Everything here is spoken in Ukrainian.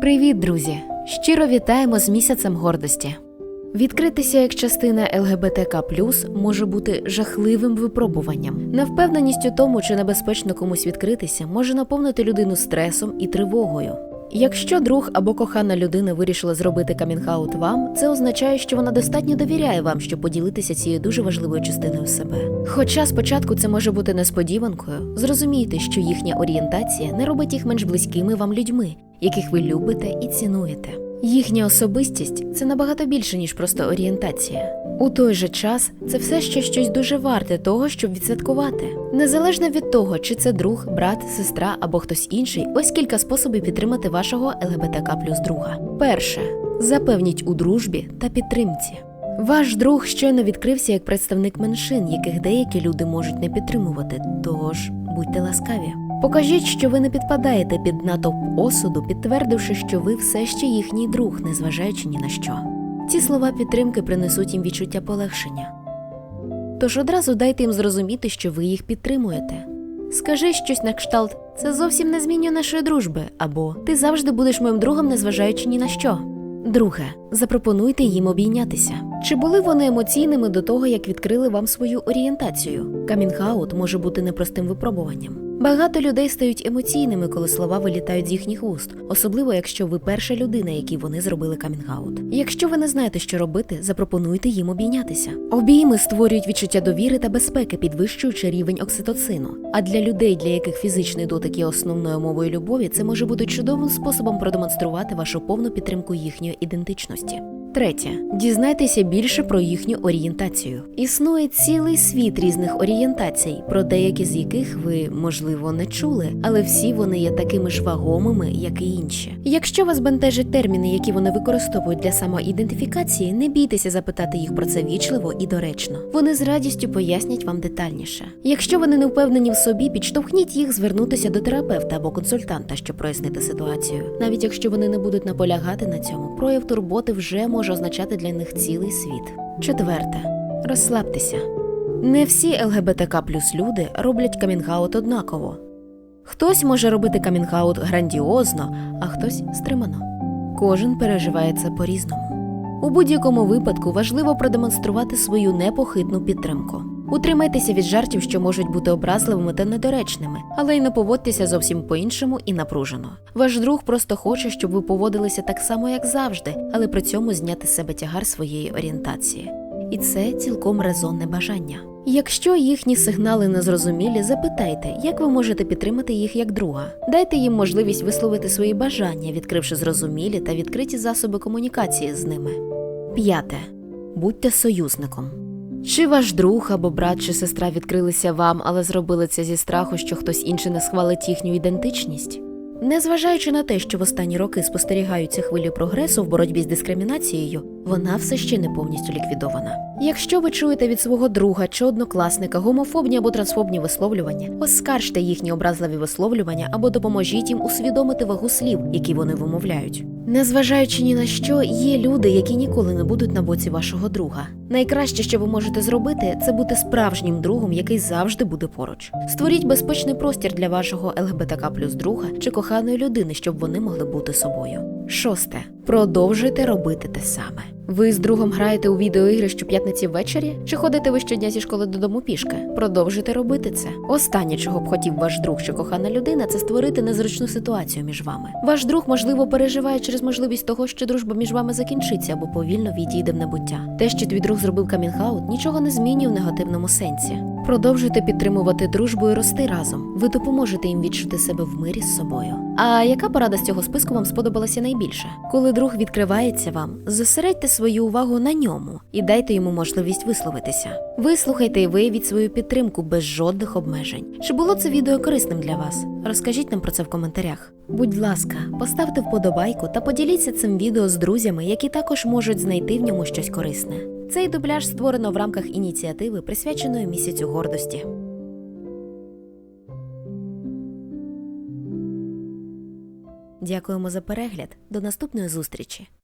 Привіт, друзі! Щиро вітаємо з місяцем гордості. Відкритися як частина ЛГБТК може бути жахливим випробуванням. Невпевненість у тому, чи небезпечно комусь відкритися, може наповнити людину стресом і тривогою. Якщо друг або кохана людина вирішила зробити камінг-аут вам, це означає, що вона достатньо довіряє вам, щоб поділитися цією дуже важливою частиною себе. Хоча спочатку це може бути несподіванкою, зрозумійте, що їхня орієнтація не робить їх менш близькими вам людьми, яких ви любите і цінуєте. Їхня особистість це набагато більше, ніж просто орієнтація. У той же час це все ще щось дуже варте того, щоб відсвяткувати. Незалежно від того, чи це друг, брат, сестра або хтось інший, ось кілька способів підтримати вашого ЛГБТК плюс друга. Перше запевніть у дружбі та підтримці. Ваш друг щойно відкрився як представник меншин, яких деякі люди можуть не підтримувати. Тож будьте ласкаві. Покажіть, що ви не підпадаєте під натовп осуду, підтвердивши, що ви все ще їхній друг, незважаючи ні на що. Ці слова підтримки принесуть їм відчуття полегшення. Тож одразу дайте їм зрозуміти, що ви їх підтримуєте. Скажи щось на кшталт це зовсім не змінює нашої дружби, або ти завжди будеш моїм другом, незважаючи ні на що. Друге, запропонуйте їм обійнятися. Чи були вони емоційними до того, як відкрили вам свою орієнтацію? Камінг-аут може бути непростим випробуванням. Багато людей стають емоційними, коли слова вилітають з їхніх уст, особливо якщо ви перша людина, якій вони зробили камінг-аут. Якщо ви не знаєте, що робити, запропонуйте їм обійнятися. Обійми створюють відчуття довіри та безпеки, підвищуючи рівень окситоцину. А для людей, для яких фізичний дотик є основною мовою любові, це може бути чудовим способом продемонструвати вашу повну підтримку їхньої ідентичності. Третє, дізнайтеся більше про їхню орієнтацію. Існує цілий світ різних орієнтацій, про деякі з яких ви, можливо, не чули, але всі вони є такими ж вагомими, як і інші. Якщо вас бентежать терміни, які вони використовують для самоідентифікації, не бійтеся запитати їх про це вічливо і доречно. Вони з радістю пояснять вам детальніше. Якщо вони не впевнені в собі, підштовхніть їх звернутися до терапевта або консультанта, щоб прояснити ситуацію. Навіть якщо вони не будуть наполягати на цьому, прояв турботи вже може означати для них цілий світ. Четверте, розслабтеся. Не всі ЛГБТК плюс люди роблять камінг-аут однаково. Хтось може робити камінг-аут грандіозно, а хтось стримано. Кожен переживає це по-різному. У будь-якому випадку важливо продемонструвати свою непохитну підтримку. Утримайтеся від жартів, що можуть бути образливими та недоречними, але й не поводьтеся зовсім по-іншому і напружено. Ваш друг просто хоче, щоб ви поводилися так само, як завжди, але при цьому зняти з себе тягар своєї орієнтації. І це цілком резонне бажання. Якщо їхні сигнали незрозумілі, запитайте, як ви можете підтримати їх як друга. Дайте їм можливість висловити свої бажання, відкривши зрозумілі та відкриті засоби комунікації з ними. П'яте. Будьте союзником. Чи ваш друг або брат чи сестра відкрилися вам, але зробили це зі страху, що хтось інший не схвалить їхню ідентичність? Незважаючи на те, що в останні роки спостерігаються хвилі прогресу в боротьбі з дискримінацією, вона все ще не повністю ліквідована. Якщо ви чуєте від свого друга чи однокласника гомофобні або трансфобні висловлювання, оскаржте їхні образливі висловлювання або допоможіть їм усвідомити вагу слів, які вони вимовляють. Незважаючи ні на що, є люди, які ніколи не будуть на боці вашого друга. Найкраще, що ви можете зробити, це бути справжнім другом, який завжди буде поруч. Створіть безпечний простір для вашого ЛГБТК плюс друга чи коханої людини, щоб вони могли бути собою. Шосте. Продовжуйте робити те саме. Ви з другом граєте у відеоігри щоп'ятниці ввечері? Чи ходите ви щодня зі школи додому пішки? Продовжуйте робити це. Останнє, чого б хотів ваш друг чи кохана людина, це створити незручну ситуацію між вами. Ваш друг, можливо, переживає через можливість того, що дружба між вами закінчиться або повільно відійде в небуття. Те, що твій друг зробив камінг-аут, нічого не змінює в негативному сенсі. Продовжуйте підтримувати дружбу і рости разом. Ви допоможете їм відчути себе в мирі з собою. А яка порада з цього списку вам сподобалася найбільше? Коли друг відкривається вам, зосередьте свою увагу на ньому і дайте йому можливість висловитися. Вислухайте і виявіть свою підтримку без жодних обмежень. Чи було це відео корисним для вас? Розкажіть нам про це в коментарях. Будь ласка, поставте вподобайку та поділіться цим відео з друзями, які також можуть знайти в ньому щось корисне. Цей дубляж створено в рамках ініціативи, присвяченої місяцю гордості. Дякуємо за перегляд. До наступної зустрічі!